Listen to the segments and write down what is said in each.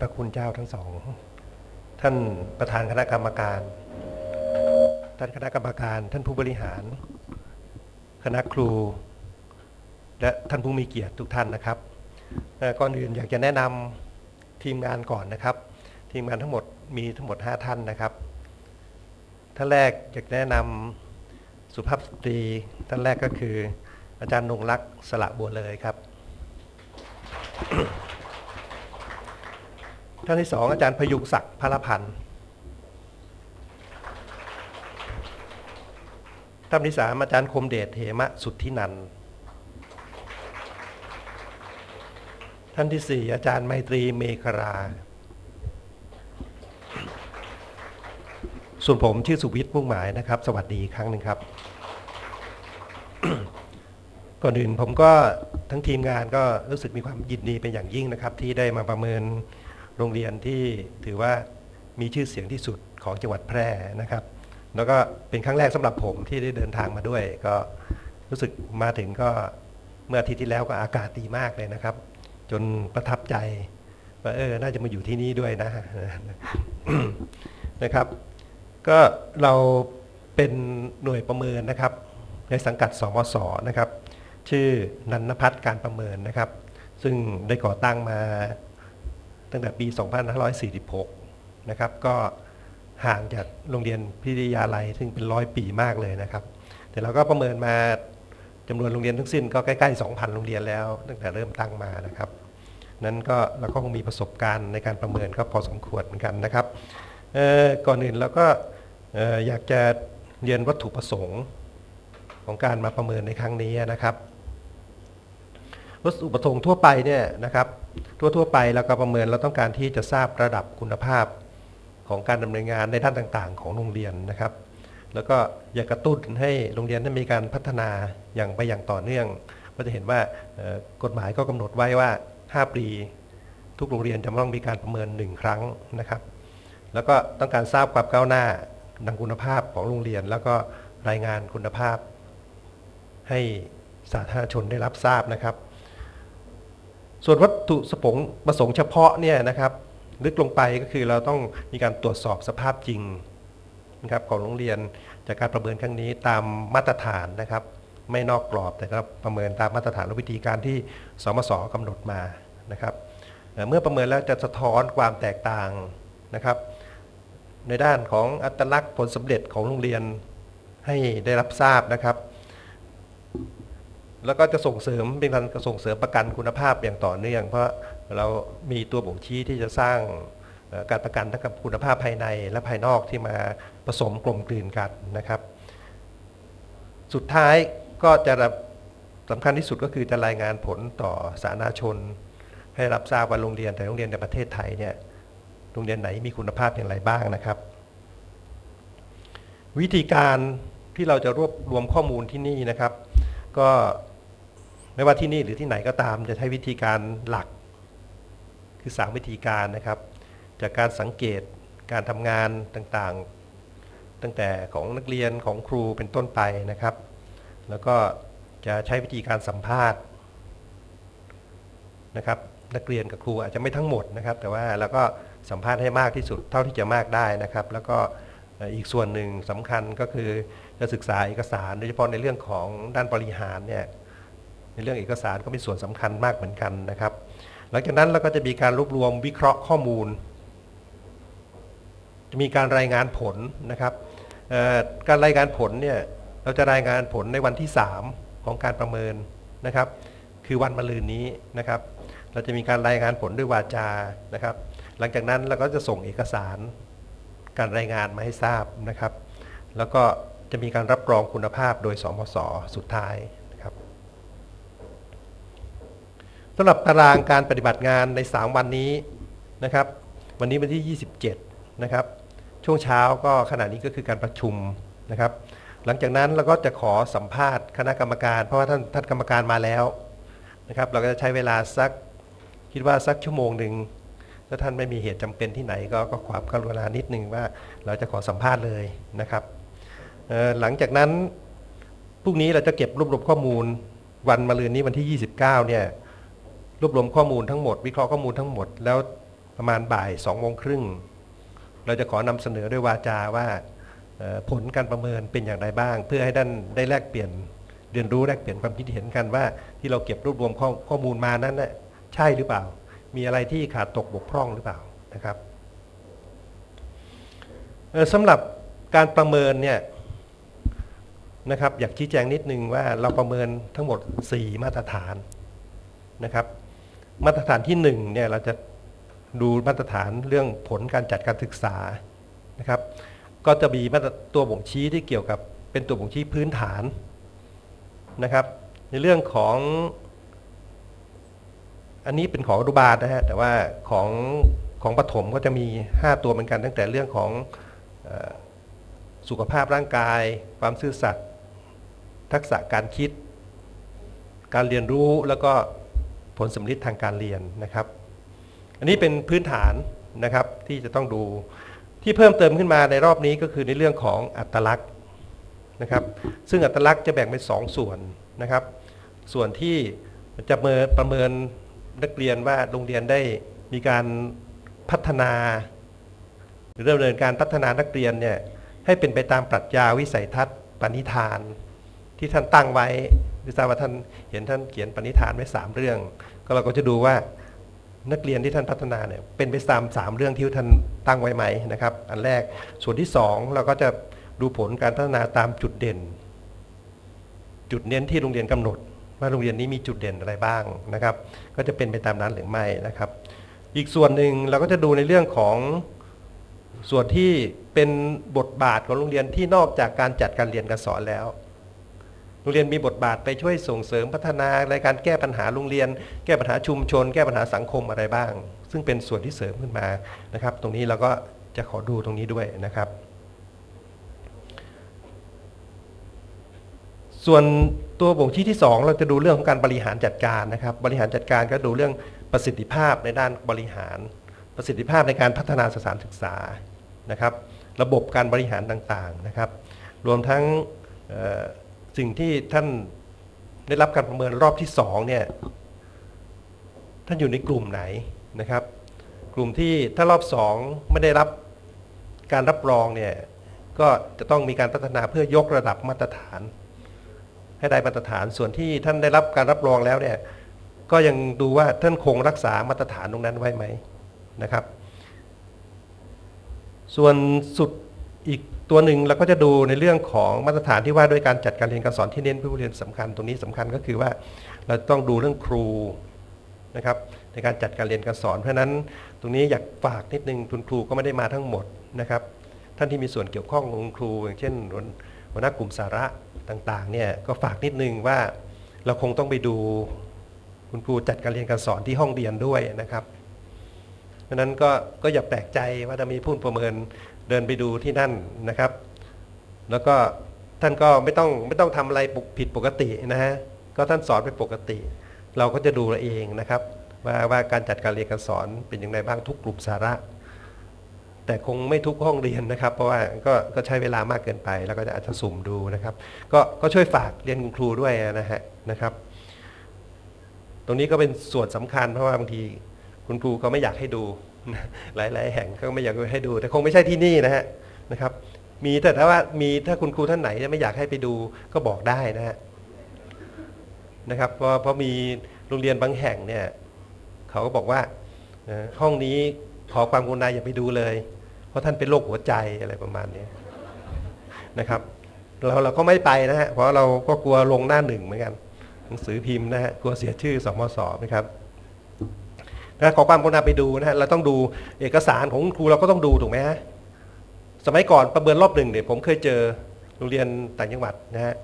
พระคุณเจ้าทั้งสอง ท่านประธานคณะกรรมการ ท่านคณะกรรมการ ท่านผู้บริหาร คณะครู และท่านผู้มีเกียรติทุกท่านนะครับก่อนอื่นอยากจะแนะนำทีมงานก่อนนะครับ ทีมงานทั้งหมดมีทั้งหมด 5 ท่านนะครับ ท่านแรกอยากแนะนำสุภาพสตรี ท่านแรกก็คือ อาจารย์นงรักษ์สละบัวเลยครับ ท่านที่สองอาจารย์พยุงศักดิ์พระพันธ์ท่านที่สามอาจารย์คมเดชเหมะสุทธินันท์ท่านที่สี่อาจารย์ไมตรีเมฆรา ส่วนผมชื่อสุวิทย์มุ่งหมายนะครับ สวัสดีครั้งหนึ่งครับก่อนอื่นผมก็ทั้งทีมงานก็รู้สึกมีความยินดีเป็นอย่างยิ่งนะครับ ที่ได้มาประเมิน โรงเรียนที่ถือว่ามีชื่อเสียงที่สุดของจังหวัดแพร่นะครับ แล้วก็เป็นครั้งแรกสำหรับผมที่ได้เดินทางมาด้วย ก็รู้สึกมาถึงก็เมื่ออาทิตย์ที่แล้วก็อากาศดีมากเลยนะครับ จนประทับใจว่าเออ น่าจะมาอยู่ที่นี่ด้วยนะนะครับ ก็เราเป็นหน่วยประเมินนะครับ ในสังกัดสมศนะครับ ชื่อนันนพัฒน์การประเมินนะครับ ซึ่งได้ก่อตั้งมา ตั้งแต่ปี 2546 นะครับ ก็ห่างจากโรงเรียนพิทยาลัยซึ่งเป็นร้อยปีมากเลยนะครับ แต่เราก็ประเมินมาจำนวนโรงเรียนทั้งสิ้นก็ใกล้ๆ 2,000 โรงเรียนแล้ว ตั้งแต่เริ่มตั้งมานะครับ นั้นก็เราก็คงมีประสบการณ์ในการประเมินก็พอสมควรเหมือนกันนะครับก่อนอื่นเราก็อยากจะเรียนวัตถุประสงค์ของการมาประเมินในครั้งนี้นะครับ วัตถุประสงค์ทั่วไปเนี่ยนะครับทั่วทั่วไปเราก็ประเมินเราต้องการที่จะทราบระดับคุณภาพของการดำเนินงานในด้านต่างๆ ของโรงเรียนนะครับ แล้วก็อยากกระตุ้นให้โรงเรียนนั้นมีการพัฒนาอย่างไปอย่างต่อเนื่องก็จะเห็นว่ากฎหมายก็กำหนดไว้ว่า 5 ปี ทุกโรงเรียนจะต้องมีการประเมิน 1 ครั้งนะครับ แล้วก็ต้องการทราบความก้าวหน้าดังคุณภาพของโรงเรียน แล้วก็รายงานคุณภาพให้สาธารณชนได้รับทราบนะครับ ส่วนวัตถุประสงค์ประสงค์เฉพาะเนี่ยนะครับลึกลงไปก็คือเราต้องมีการตรวจสอบสภาพจริงนะครับของโรงเรียนจากการประเมินครั้งนี้ตามมาตรฐานนะครับ ไม่นอกกรอบแต่ก็ประเมินตามมาตรฐานและวิธีการที่สมศกำหนดมานะครับเอ่อเมื่อประเมินแล้วจะสะท้อนความแตกต่างนะครับ ในด้านของอัตลักษณ์ผลสำเร็จของโรงเรียนให้ได้รับทราบนะครับ แล้วก็จะส่งเสริมเป็นการส่งเสริมประกันคุณภาพอย่างต่อเนื่อง เพราะเรามีตัวบ่งชี้ที่จะสร้างการประกันทั้งกับคุณภาพภายในและภายนอกที่มาผสมกลมกลืนกันนะครับ สุดท้ายก็จะสำคัญที่สุดก็คือจะรายงานผลต่อสาธารณชน ให้รับทราบว่าโรงเรียนแต่โรงเรียนในประเทศไทยเนี่ยโรงเรียนไหนมีคุณภาพอย่างไรบ้างนะครับ วิธีการที่เราจะรวบรวมข้อมูลที่นี่นะครับ ก็ ไม่ว่าที่นี่หรือที่ไหนก็ตามจะใช้วิธีการหลัก คือสามวิธีการนะครับ จากการสังเกตการทำงานต่างๆ ตั้งแต่ของนักเรียนของครูเป็นต้นไปนะครับ แล้วก็จะใช้วิธีการสัมภาษณ์นะครับนักเรียนกับครูอาจจะไม่ทั้งหมดนะครับ แต่ว่าเราก็สัมภาษณ์ให้มากที่สุดเท่าที่จะมากได้นะครับ แล้วก็อีกส่วนหนึ่งสำคัญก็คือจะศึกษาเอกสาร โดยเฉพาะในเรื่องของด้านบริหารเนี่ย ในเรื่องเอกสารก็เป็นส่วนสำคัญมากเหมือนกันนะครับ หลังจากนั้นเราก็จะมีการรวบรวมวิเคราะห์ข้อมูล จะมีการรายงานผลนะครับการรายงานผลเนี่ยเราจะรายงานผลในวันที่ 3 ของการประเมินนะครับ คือวันมะรืนนี้นะครับ เราจะมีการรายงานผลด้วยวาจานะครับ หลังจากนั้นเราก็จะส่งเอกสาร การรายงานมาให้ทราบนะครับ แล้วก็จะมีการรับรองคุณภาพโดยสมศสุดท้ายนะครับ สำหรับตารางการปฏิบัติงานใน 3 วันนี้นะครับ วันนี้วันที่ 27 นะครับ ช่วงเช้าก็ขณะนี้ก็คือการประชุมนะครับ หลังจากนั้นเราก็จะขอสัมภาษณ์คณะกรรมการ เพราะว่าท่านท่านกรรมการมาแล้วนะครับ เราก็จะใช้เวลาสักคิดว่าสักชั่วโมงหนึ่งถ้าท่านไม่มีเหตุจำเป็นที่ไหนก็ก็ความกรุณานิดนึงว่าเราจะขอสัมภาษณ์เลยนะครับหลังจากนั้นพรุ่งนี้เราจะเก็บรวบรวมข้อมูลวันมะรืนนี้วันที่ 29 เนี่ย รวบรวมข้อมูลทั้งหมด วิเคราะห์ข้อมูลทั้งหมด แล้วประมาณบ่ายสองโมงครึ่งเราจะขอนำเสนอด้วยวาจาว่าผลการประเมินเป็นอย่างไรบ้าง เพื่อให้ท่านได้แลกเปลี่ยนเรียนรู้แลกเปลี่ยนความคิดเห็นกันว่า ที่เราเก็บรวบรวมข้อขอมูลมานั้นน่ะใช่หรือเปล่า มีอะไรที่ขาดตกบกพร่องหรือเปล่านะครับสำหรับการประเมินเนี่ยนะครับอยากชี้แจงนิดนึงว่าเราประเมินทั้งหมด 4 มาตรฐานนะครับ มาตรฐานที่1เนี่ยเราจะดูมาตรฐานเรื่องผลการจัดการศึกษานะครับ ก็จะมีมาตรตัวบ่งชี้ที่เกี่ยวกับเป็นตัวบ่งชี้พื้นฐานนะครับ ในเรื่องของ อันนี้เป็นของอนุบาลนะฮะแต่ว่าของของปฐมก็จะมี 5 ตัวเหมือนกัน ตั้งแต่เรื่องของอสุขภาพร่างกาย ความซื่อสัตย์ทักษะการคิด การเรียนรู้แล้วก็ ผลสำลิดทางการเรียนนะครับ อันนี้เป็นพื้นฐานนะครับที่จะต้องดูที่เพิ่มเติมขึ้นมาในรอบนี้ก็คือในเรื่องของอัตลักษณ์นะครับ ซึ่งอัตลักษณ์จะแบ่งเป็นสองส่วนนะครับ ส่วนที่จะเมินประเมินนักเรียนว่าโรงเรียนได้มีการพัฒนา หรือดำเนินการพัฒนานักเรียนเนี่ยให้เป็นไปตามปรัชญาวิสัยทัศน์ปณิธาน ที่ท่านตั้งไว้ดิทราบว่าท่านเห็นท่านเขียนปณิธานไว้สามเรื่อง ก็เราก็จะดูว่านักเรียนที่ท่านพัฒนาเนี่ยเป็นไปตามสามเรื่องที่ท่านตั้งไว้ไหมนะครับ อันแรกส่วนที่สองเราก็จะดูผลการพัฒนาตามจุดเด่น จุดเน้นที่โรงเรียนกำหนด ว่าโรงเรียนนี้มีจุดเด่นอะไรบ้างนะครับ ก็จะเป็นไปตามนั้นหรือไม่นะครับ อีกส่วนหนึ่งเราก็จะดูในเรื่องของส่วนที่เป็นบทบาทของโรงเรียนที่นอกจากการจัดการเรียนการสอนแล้ว โรงเรียนมีบทบาทไปช่วยส่งเสริมพัฒนาในการแก้ปัญหาโรงเรียน แก้ปัญหาชุมชน แก้ปัญหาสังคมอะไรบ้าง ซึ่งเป็นส่วนที่เสริมขึ้นมานะครับ ตรงนี้เราก็จะขอดูตรงนี้ด้วยนะครับ ส่วนตัวบ่งชี้ที่ 2 เราจะดูเรื่องของการบริหารจัดการนะครับ บริหารจัดการก็ดูเรื่องประสิทธิภาพในด้านบริหาร ประสิทธิภาพในการพัฒนาสถานศึกษานะครับ ระบบการบริหารต่างๆนะครับ รวมทั้ง สิ่งที่ท่านได้รับการประเมินรอบที่2เนี่ยท่านอยู่ในกลุ่มไหนนะครับ กลุ่มที่ถ้ารอบ2ไม่ได้รับการรับรองเนี่ยก็จะต้องมีการพัฒนาเพื่อยกระดับมาตรฐาน ให้ได้มาตรฐานส่วนที่ท่านได้รับการรับรองแล้วเนี่ยก็ยังดูว่าท่านคงรักษามาตรฐานตรงนั้นไว้ไหมนะครับ ส่วนสุดอีก ตัวหนึ่งเราก็จะดูในเรื่องของมาตรฐานที่ว่าด้วยการจัดการเรียนการสอนที่เน้นผู้เรียนสำคัญตรงนี้สำคัญก็คือว่าเราต้องดูเรื่องครูนะครับในการจัดการเรียนการสอน เพราะฉะนั้นตรงนี้อยากฝากนิดนึงคุณครูก็ไม่ได้มาทั้งหมดนะครับ ท่านที่มีส่วนเกี่ยวข้องของครู อย่างเช่นหัวหน้ากลุ่มสาระต่างๆเนี่ยก็ฝากนิดนึงว่าเราคงต้องไปดูคุณครูจัดการเรียนการสอนที่ห้องเรียนด้วยนะครับเพราะนั้นก็ก็อย่าแปลกใจว่าจะมีผู้ประเมิน เดินไปดูที่นั่นนะครับ แล้วก็ท่านก็ไม่ต้องไม่ต้องทำอะไรผิดปกตินะฮะก็ท่านสอนไปปกติ เราก็จะดูเราเองนะครับ ว่าว่าการจัดการเรียนการสอนเป็นอย่างไรบ้างทุกกลุ่มสาระ แต่คงไม่ทุกห้องเรียนนะครับ เพราะว่าก็ก็ใช้เวลามากเกินไป แล้วก็จะอาจจะสุ่มดูนะครับ ก็ก็ช่วยฝากเรียนคุณครูด้วยนะฮะนะครับ ตรงนี้ก็เป็นส่วนสำคัญเพราะว่าบางทีคุณครูเขาไม่อยากให้ดู หลาย ๆ แห่งก็ไม่อยากให้ดู แต่คงไม่ใช่ที่นี่นะฮะนะครับ มีแต่ถ้าว่ามีถ้าคุณครูท่านไหนไม่อยากให้ไปดูก็บอกได้นะฮะนะครับเพราะเพราะมีโรงเรียนบางแห่งเนี่ยเขาก็บอกว่าห้องนี้ขอความกรุณาอย่าไปดูเลย เพราะท่านเป็นโรคหัวใจอะไรประมาณนี้นะครับเราเราก็ไม่ไปนะฮะเพราะเราก็กลัวลงหน้าหนึ่งเหมือนกันหนังสือพิมพ์นะฮะกลัวเสียชื่อสมสนะครับ นะขอความกรุณาไปดูนะฮะเราต้องดูเอกสารของครูเราก็ต้องดูถูกไหมฮะสมัยก่อนประเมินรอบหนึ่งเนี่ยผมเคยเจอโรงเรียนต่างจังหวัดนะฮะ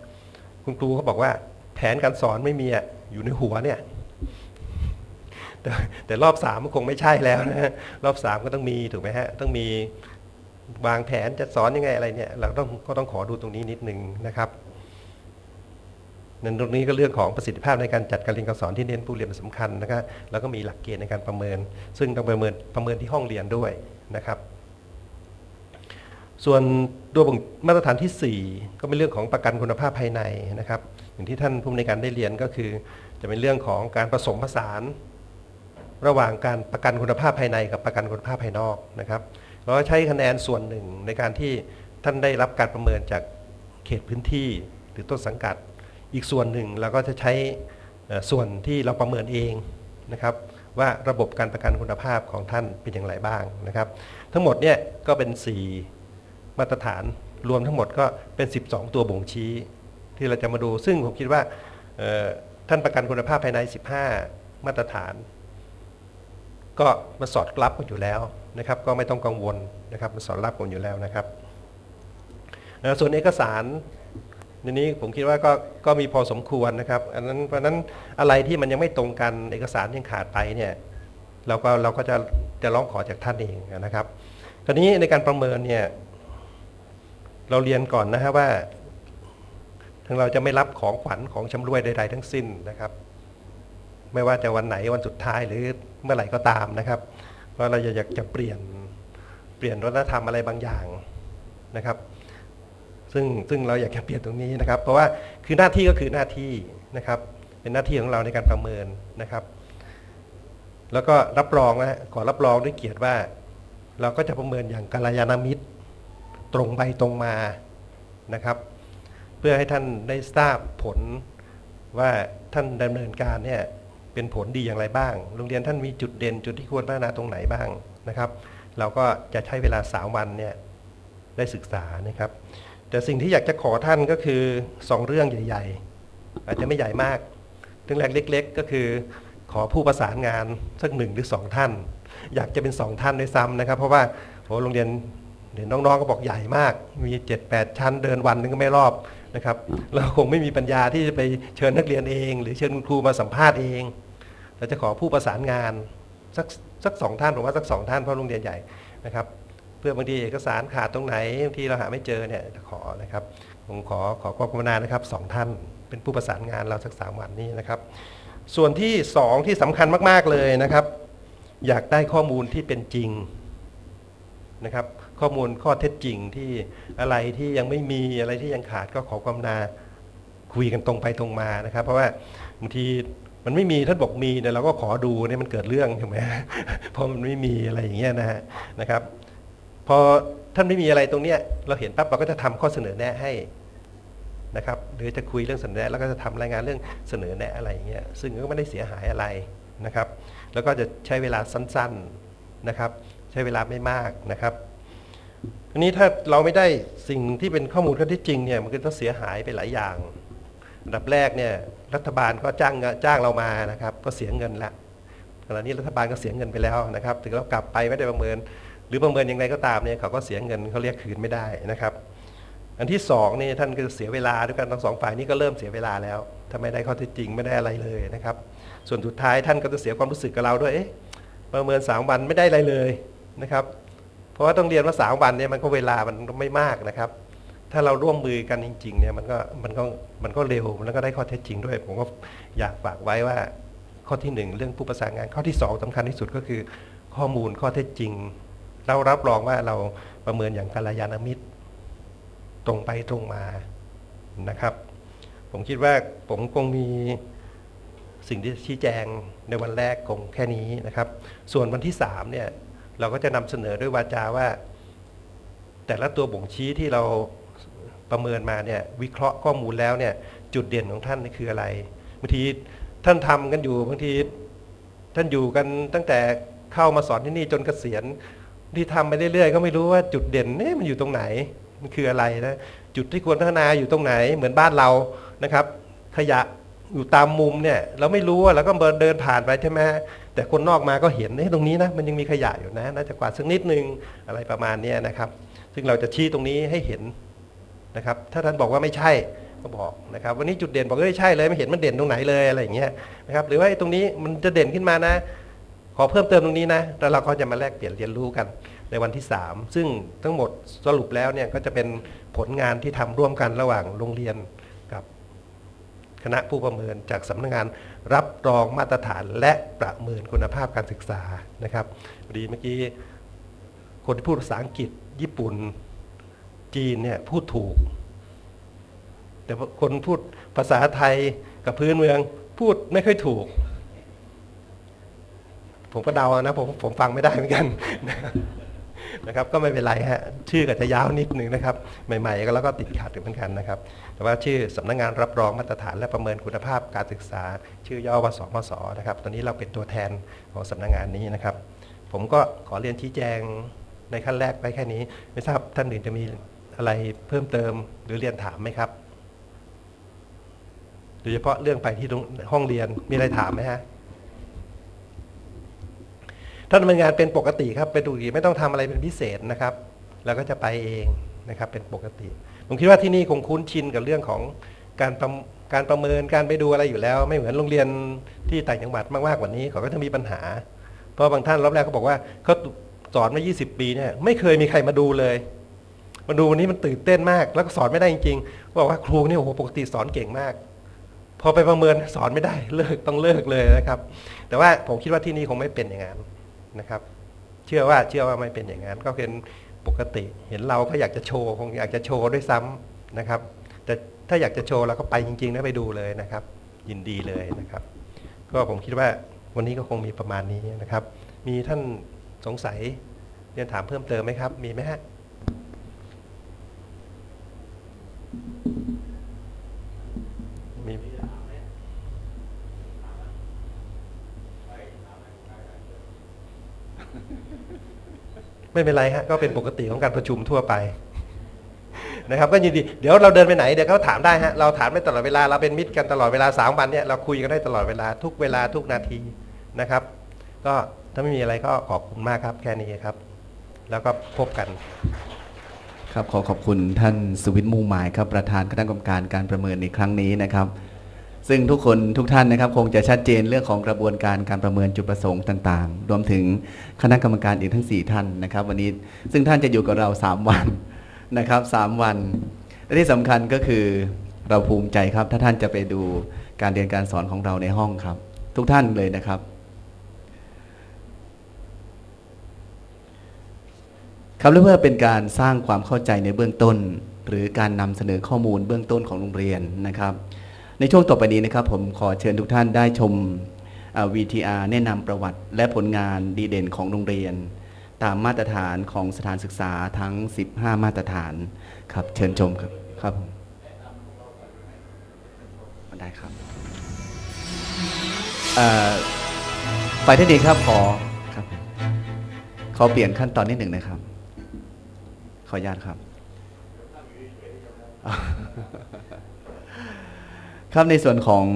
คุณครูเขาบอกว่า แผนการสอนไม่มีอะอยู่ในหัวเนี่ยแต่แต่รอบสามมันคงไม่ใช่แล้วนะฮะรอบสามก็ต้องมีถูกไหมฮะต้องมีวางแผนจะสอนยังไงอะไรเนี่ย เราต้องก็ต้องขอดูตรงนี้นิดนึงนะครับ นั่นตรงนี้ก็เรื่องของประสิทธิภาพในการจัดการเรียนการสอนที่เน้นผู้เรียนเป็นสำคัญนะครับแล้วก็มีหลักเกณฑ์ในการประเมิน ซึ่งต้องประเมินประเมินที่ห้องเรียนด้วยนะครับ ส่วนตัวมาตรฐานที่ 4 ก็เป็นเรื่องของประกันคุณภาพภายในนะครับ อย่างที่ท่านผู้ในการได้เรียนก็คือ จะเป็นเรื่องของการผสมผสาน ระหว่างการประกันคุณภาพภายใน กับประกันคุณภาพภายนอกนะครับเราใช้คะแนนส่วนหนึ่งในการที่ท่านได้รับการประเมินจากเขตพื้นที่หรือต้นสังกัด อีกส่วนหนึ่งเราก็จะใช้ส่วนที่เราประเมินเองนะครับว่าระบบการประกันคุณภาพของท่านเป็นอย่างไรบ้างนะครับ ทั้งหมดเนี่ยก็เป็น 4 มาตรฐานรวมทั้งหมดก็เป็น 12 ตัวบ่งชี้ ที่เราจะมาดู ซึ่งผมคิดว่าท่านประกันคุณภาพภายใน 15 มาตรฐาน ก็มาสอดรับกันอยู่แล้วนะครับ ก็ไม่ต้องกังวลนะครับมาสอดรับกันอยู่แล้วนะครับ ส่วนเอกสาร ในนี้ผมคิดว่าก็ก็มีพอสมควรนะครับอันนั้นเพราะนั้นอะไรที่มันยังไม่ตรงกันเอกสารยังขาดไปเนี่ยเราก็เราก็จะจะร้องขอจากท่านเองนะครับคราวนี้ในการประเมินเนี่ยเราเรียนก่อนนะฮะว่าทางเราจะไม่รับของขวัญของชำรวยใด ๆ ทั้งสิ้นนะครับ ไม่ว่าจะวันไหนวันสุดท้ายหรือเมื่อไหร่ก็ตามนะครับเพราะเราอยากจะเปลี่ยนเปลี่ยนวัฒนธรรมอะไรบางอย่างนะครับ ซึ่งซึ่งเราอยากจะเปลี่ยนตรงนี้นะครับ เพราะว่าคือหน้าที่ก็คือหน้าที่นะครับ เป็นหน้าที่ของเราในการประเมินนะครับ แล้วก็รับรองนะขอรับรองด้วยเกียรติว่า เราก็จะประเมินอย่างกัลยาณมิตร ตรงไปตรงมานะครับ เพื่อให้ท่านได้ทราบผลว่าท่านดำเนินการเนี่ยเป็นผลดีอย่างไรบ้าง โรงเรียนท่านมีจุดเด่นจุดที่ควรพัฒนาตรงไหนบ้างนะครับ เราก็จะใช้เวลาสามวันเนี่ยได้ศึกษานะครับ แต่สิ่งที่อยากจะขอท่านก็คือสองเรื่องใหญ่ ๆ อาจจะไม่ใหญ่มากเรื่องแรกเล็ก ๆ ก็คือขอผู้ประสานงานสักหนึ่งหรือสองท่าน อยากจะเป็นสองท่านด้วยซ้ำนะครับ เพราะว่าโหโรงเรียนเดี๋ยวน้องๆก็บอกใหญ่มาก มี 7-8 ชั้นเดินวันนึงก็ไม่รอบนะครับเราคงไม่มีปัญญาที่จะไปเชิญนักเรียนเอง หรือเชิญครูมาสัมภาษณ์เอง เราจะขอผู้ประสานงานสักสักสองท่านผมว่าสักสองท่านเพราะโรงเรียนใหญ่นะครับ พื่อบางทีเอกสารขาดตรงไหนบางทีเราหาไม่เจอเนี่ยจะขอนะครับผมขอขอความกรุณานะครับสองท่าน เป็นผู้ประสานงานเราสักสามวันนี้นะครับ ส่วนที่สองที่สำคัญมาก ๆเลยนะครับ อยากได้ข้อมูลที่เป็นจริงนะครับข้อมูลข้อเท็จจริงที่อะไรที่ยังไม่มีอะไรที่ยังขาดก็ขอความกรุณาคุยกันตรงไปตรงมานะครับ เพราะว่าบางทีมันไม่มีท่านบอกมีแต่เราก็ขอดูเนี่ยมันเกิดเรื่องถูกไหมเพราะมันไม่มีอะไรอย่างเงี้ยนะฮะนะครับ พอท่านไม่มีอะไรตรงเนี้ยเราเห็นปั๊บเราก็จะทำข้อเสนอแนะให้นะครับหรือจะคุยเรื่องเสนอแนะแล้วก็จะทำรายงานเรื่องเสนอแนะอะไรอย่างเงี้ยซึ่งก็ไม่ได้เสียหายอะไรนะครับ แล้วก็จะใช้เวลาสั้นๆนะครับ ใช้เวลาไม่มากนะครับทีนี้ถ้าเราไม่ได้สิ่งที่เป็นข้อมูลข้อที่จริงเนี่ยมันก็ต้องเสียหายไปหลายอย่างอันดับแรกเนี่ยรัฐบาลก็จ้างจ้างเรามานะครับ ก็เสียเงินละขณะนี้รัฐบาลก็เสียเงินไปแล้วนะครับ ถึงเรากลับไปไม่ได้ประเมิน รือประเมินย่างไรก็ตามเนี่ยเขาก็เสียเงินเขาเรียกคืนไม่ได้นะครับ อันที่สองนี่ท่านก็เสียเวลาด้วยกันทั้งสองฝ่ายนี่ก็เริ่มเสียเวลาแล้วถ้าไม่ได้ข้อเท็จจริงไม่ได้อะไรเลยนะครับ ส่วนสุดท้ายท่านก็จะเสียความรู้สึกกับเราด้วยประเมินสามวันไม่ได้อะไรเลยนะครับ เพราะว่าต้องเรียนว่าสามวันเนี่ยมันก็เวลามันไม่มากนะครับ ถ้าเราร่วมมือกันจริงๆเนี่ยมันก็มันก็มันก็เร็วแล้วก็ได้ข้อเท็จจริงด้วย ผมก็อยากฝากไว้ว่าข้อที่หนึ่งเรื่องผู้ประสานงานข้อที่สองสำคัญที่สุดก็คือข้อมูลข้อเท็จจริง เรารับรองว่าเราประเมินอย่างกัลยาณมิตร ตรงไปตรงมานะครับ ผมคิดว่าผมคงมีสิ่งที่ชี้แจงในวันแรกคงแค่นี้นะครับ ส่วนวันที่สามเนี่ยเราก็จะนำเสนอด้วยวาจาว่า แต่ละตัวบ่งชี้ที่เราประเมินมาเนี่ยวิเคราะห์ข้อมูลแล้วเนี่ยจุดเด่นของท่านคืออะไรบางทีท่านทำกันอยู่บางทีท่านอยู่กันตั้งแต่เข้ามาสอนที่นี่จนเกษียณ ที่ทำไปเรื่อยๆก็ไม่รู้ว่าจุดเด่นเนี่ยมันอยู่ตรงไหน มันคืออะไรนะจุดที่ควรพัฒนาอยู่ตรงไหน เหมือนบ้านเรานะครับ ขยะอยู่ตามมุมเนี่ย เราไม่รู้อะเราก็เดินผ่านไปใช่ไหมแต่คนนอกมาก็เห็นเอ้ตรงนี้นะมันยังมีขยะอยู่นะน่าจะกวาดสักนิดนึงอะไรประมาณนี้นะครับ ซึ่งเราจะชี้ตรงนี้ให้เห็นนะครับ ถ้าท่านบอกว่าไม่ใช่ก็บอกนะครับ วันนี้จุดเด่นบอกว่าไม่ใช่เลยไม่เห็นมันเด่นตรงไหนเลยอะไรอย่างเงี้ยนะครับ หรือว่าไอ้ตรงนี้มันจะเด่นขึ้นมานะ ขอเพิ่มเติมตรงนี้นะ แล้วเราก็จะมาแลกเปลี่ยนเรียนรู้กันในวันที่ 3 ซึ่งทั้งหมดสรุปแล้วเนี่ยก็จะเป็นผลงานที่ทำร่วมกันระหว่างโรงเรียนกับคณะผู้ประเมินจากสำนักงานรับรองมาตรฐานและประเมินคุณภาพการศึกษานะครับพอดีเมื่อกี้คนที่พูดภาษาอังกฤษ ญี่ปุ่น จีนเนี่ยพูดถูก แต่คนพูดภาษาไทยกับพื้นเมืองพูดไม่ค่อยถูก ผมก็เดานะผมผมฟังไม่ได้เหมือนกันนะครับก็ไม่เป็นไรฮะชื่อก็จะยาวนิดนึงนะครับ ใหม่ๆก็แล้วก็ติดขัดเหมือนกันนะครับ แต่ว่าชื่อสำนักงานรับรองมาตรฐานและประเมินคุณภาพการศึกษา ชื่อย่อว่าสมศนะครับตอนนี้เราเป็นตัวแทนของสำนักงานนี้นะครับ ผมก็ขอเรียนชี้แจงในขั้นแรกไปแค่นี้ ไม่ทราบท่านอื่นจะมีอะไรเพิ่มเติมหรือเรียนถามไหมครับโดยเฉพาะเรื่องไปที่ห้องเรียนมีอะไรถามไหมฮะ ถ้าดำเนินงานเป็นปกติครับเป็นปกติไม่ต้องทำอะไรเป็นพิเศษนะครับ แล้วก็จะไปเองนะครับเป็นปกติ ผมคิดว่าที่นี่คงคุ้นชินกับเรื่องของการประการประเมินการไปดูอะไรอยู่แล้ว ไม่เหมือนโรงเรียนที่ต่างจังหวัดมากๆกว่านี้เขาก็จะมีปัญหา เพราะบางท่านรอบแรกเขาบอกว่าเขาสอนมา 20 ปีเนี่ยไม่เคยมีใครมาดูเลย มาดูวันนี้มันตื่นเต้นมาก แล้วก็สอนไม่ได้จริงๆบอกว่าครูเนี่ยโอ้โหปกติสอนเก่งมาก พอไปประเมินสอนไม่ได้เลิกต้องเลิกเลยนะครับ แต่ว่าผมคิดว่าที่นี่คงไม่เป็นอย่างนั้น นะครับ เชื่อว่าเชื่อว่าไม่เป็นอย่างนั้น ก็เป็นปกติ เห็นเราก็อยากจะโชว์คงอยากจะโชว์ด้วยซ้ำนะครับ แต่ถ้าอยากจะโชว์เราก็ไปจริงๆนะไปดูเลยนะครับ ยินดีเลยนะครับ ก็ผมคิดว่าวันนี้ก็คงมีประมาณนี้นะครับ มีท่านสงสัยเรียนถามเพิ่มเติมไหมครับ มีไหมฮะ ไม่เป็นไรฮะก็เป็นปกติของการประชุมทั่วไปนะครับก็ยินดีเดี๋ยวเราเดินไปไหนเดี๋ยวเขาถามได้ฮะเราถามได้ตลอดเวลาเราเป็นมิตรกันตลอดเวลาสามวันเนี่ยเราคุยกันได้ตลอดเวลาทุกเวลาทุกนาทีนะครับ ก็ถ้าไม่มีอะไรก็ขอบคุณมากครับแค่นี้ครับ แล้วก็พบกัน ครับขอขอบคุณท่านสวิทมุ่งหมายครับประธานคณะกรรมการการประเมินในครั้งนี้นะครับ ซึ่งทุกคนทุกท่านนะครับ คงจะชัดเจนเรื่องของกระบวนการการประเมินจุดประสงค์ต่างๆ รวมถึงคณะกรรมการอีกทั้ง 4 ท่านนะครับ วันนี้ซึ่งท่านจะอยู่กับเรา 3 วันนะครับ3วันและที่สำคัญก็คือเราภูมิใจครับ ถ้าท่านจะไปดูการเรียนการสอนของเราในห้องครับ ทุกท่านเลยนะครับ ครับและเพื่อเป็นการสร้างความเข้าใจในเบื้องต้น หรือการนำเสนอข้อมูลเบื้องต้นของโรงเรียนนะครับ ในช่วงต่อไปนี้นะครับผมขอเชิญทุกท่านได้ชมอ่า VTR แนะนำประวัติและผลงานดีเด่นของโรงเรียน ตามมาตรฐานของสถานศึกษาทั้ง 15 มาตรฐานครับเชิญชมครับครับผมได้ครับฝ่ายเทคนิคครับขอครับขอเปลี่ยนขั้นตอนนิดหนึ่งนะครับ ขออนุญาตครับ ครับในส่วนของ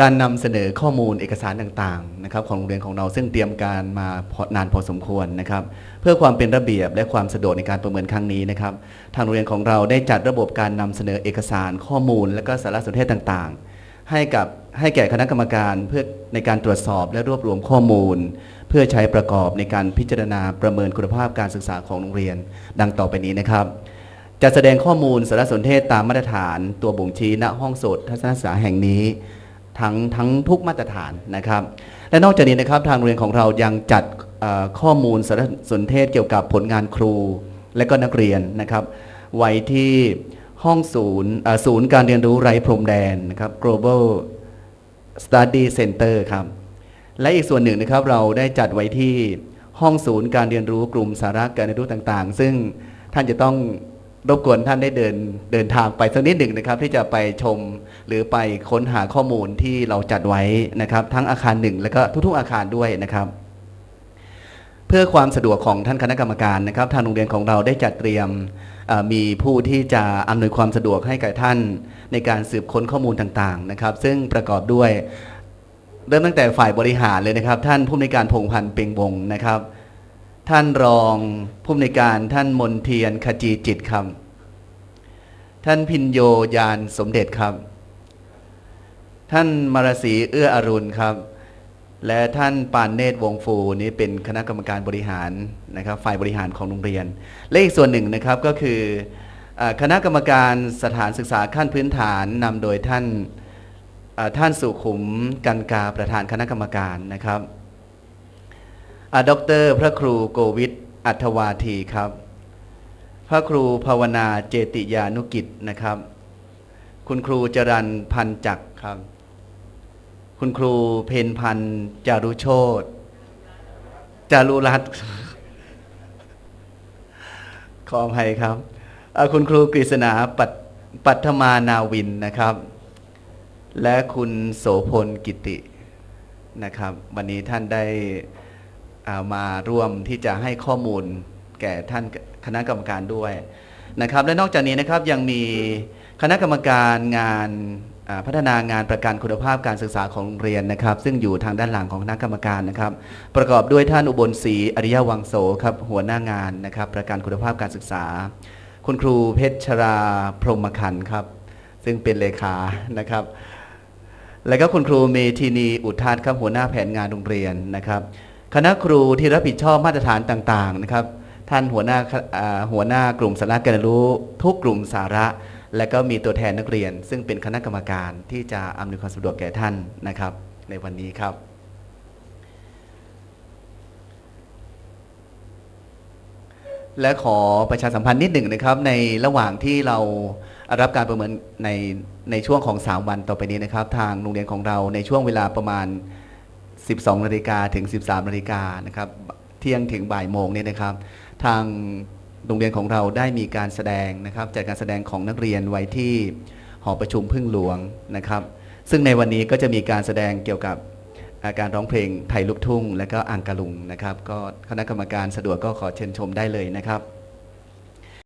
การนำเสนอข้อมูลเอกสารต่างๆนะครับของโรงเรียนของเราซึ่งเตรียมการมาพอนานพอสมควรนะครับ เพื่อความเป็นระเบียบและความสะดวกในการประเมินครั้งนี้นะครับ ทางโรงเรียนของเราได้จัดระบบการนำเสนอเอกสารข้อมูล และก็สารสนเทศต่างๆ ให้กับให้แก่คณะกรรมการเพื่อในการตรวจสอบและรวบรวมข้อมูล เพื่อใช้ประกอบในการพิจารณาประเมินคุณภาพการศึกษาของโรงเรียน ดังต่อไปนี้นะครับ จะแสดงข้อมูลสารสนเทศตามมาตรฐานตัวบ่งชี้ณห้องสดทัศนศึกษาแห่งนี้ทั้งทั้งทุกมาตรฐานนะครับ และนอกจากนี้นะครับทางโรงเรียนของเรายังจัดข้อมูลสารสนเทศเกี่ยวกับผลงานครู และก็นักเรียนนะครับไว้ที่ห้องศูนย์ศูนย์การเรียนรู้ไร้พรมแดนนะครับ global study center ครับและอีกส่วนหนึ่งนะครับเราได้จัดไว้ที่ห้องศูนย์การเรียนรู้กลุ่มสาระการเรียนรู้ต่างๆ ซึ่งท่านจะต้อง รบกวนท่านได้เดินเดินทางไปสักนิดหนึ่งนะครับ ที่จะไปชมหรือไปค้นหาข้อมูลที่เราจัดไว้นะครับ ทั้งอาคารหนึ่งและก็ทุกๆอาคารด้วยนะครับ เพื่อความสะดวกของท่านคณะกรรมการนะครับ ทางโรงเรียนของเราได้จัดเตรียมมีผู้ที่จะอำนวยความสะดวกให้กับท่าน ในการสืบค้นข้อมูลต่างๆนะครับ ซึ่งประกอบด้วยเริ่มตั้งแต่ฝ่ายบริหารเลยนะครับ ท่านผู้อำนการพงพันธ์เปงวงนะครับ ท่านรองผู้อำนวยการท่านมนเทียนขจีจิตครับ ท่านพินโยยานสมเด็จครับ ท่านมารสีเอื้ออรุณครับ และท่านปานเนตรวงฟูนี่เป็นคณะกรรมการบริหารนะครับ ฝ่ายบริหารของโรงเรียน และอีกส่วนหนึ่งนะครับก็คืออคณะกรรมการสถานศึกษาขั้นพื้นฐานนำโดยท่านท่านสุขุมกันกาประธานคณะกรรมการนะครับ อาดรพระครูโกวิทอัทวาทีครับ พระครูภาวนาเจติยานุกิจนะครับ คุณครูจรันพันจักครับ คุณครูเพนพันจารุโชตจารุรัตน์ขออภัยครับอ่อคุณครูกฤษณาปัทปัทมานาวินนะครับ และคุณโสพลกิตินะครับ วันนี้ท่านได้ มาร่วมที่จะให้ข้อมูลแก่ท่านคณะกรรมการด้วยนะครับ และนอกจากนี้นะครับยังมีคณะกรรมการงานพัฒนางานประกันคุณภาพการศึกษาของโรงเรียนนะครับ ซึ่งอยู่ทางด้านหลังของคณะกรรมการนะครับ ประกอบด้วยท่านอุบลศรีอริยวังโสครับหัวหน้างานนะครับ ประกันคุณภาพการศึกษา คุณครูเพชรชราพรหมขันครับ ซึ่งเป็นเลขานะครับ แล้วก็คุณครูเมธินีอุทัศน์ครับหัวหน้าแผนงานโรงเรียนนะครับ คณะครูที่รับผิดชอบมาตรฐานต่างๆนะครับท่านหัวหน้าหัวหน้ากลุ่มสาระการเรียนรู้ทุกกลุ่มสาระ และก็มีตัวแทนนักเรียน ซึ่งเป็นคณะกรรมการที่จะอำนวยความสะดวกแก่ท่านนะครับ ในวันนี้ครับ และขอประชาสัมพันธ์นิดหนึ่งนะครับ ในระหว่างที่เรารับการประเมินในในช่วงของ 3 วันต่อไปนี้นะครับ ทางโรงเรียนของเราในช่วงเวลาประมาณ 12นาฬิกาถึง 13นาฬิกานะครับเที่ยงถึงบ่ายโมงเนี่ยนะครับ ทางโรงเรียนของเราได้มีการแสดงนะครับจัดการแสดงของนักเรียนไว้ที่หอประชุมพึ่งหลวงนะครับ ซึ่งในวันนี้ก็จะมีการแสดงเกี่ยวกับาการร้องเพลงไทยลูกทุ่ง และก็อังกะลุงนะครับ ก็คณะกรรมการสะดวกก็ขอเชิญชมได้เลยนะครับ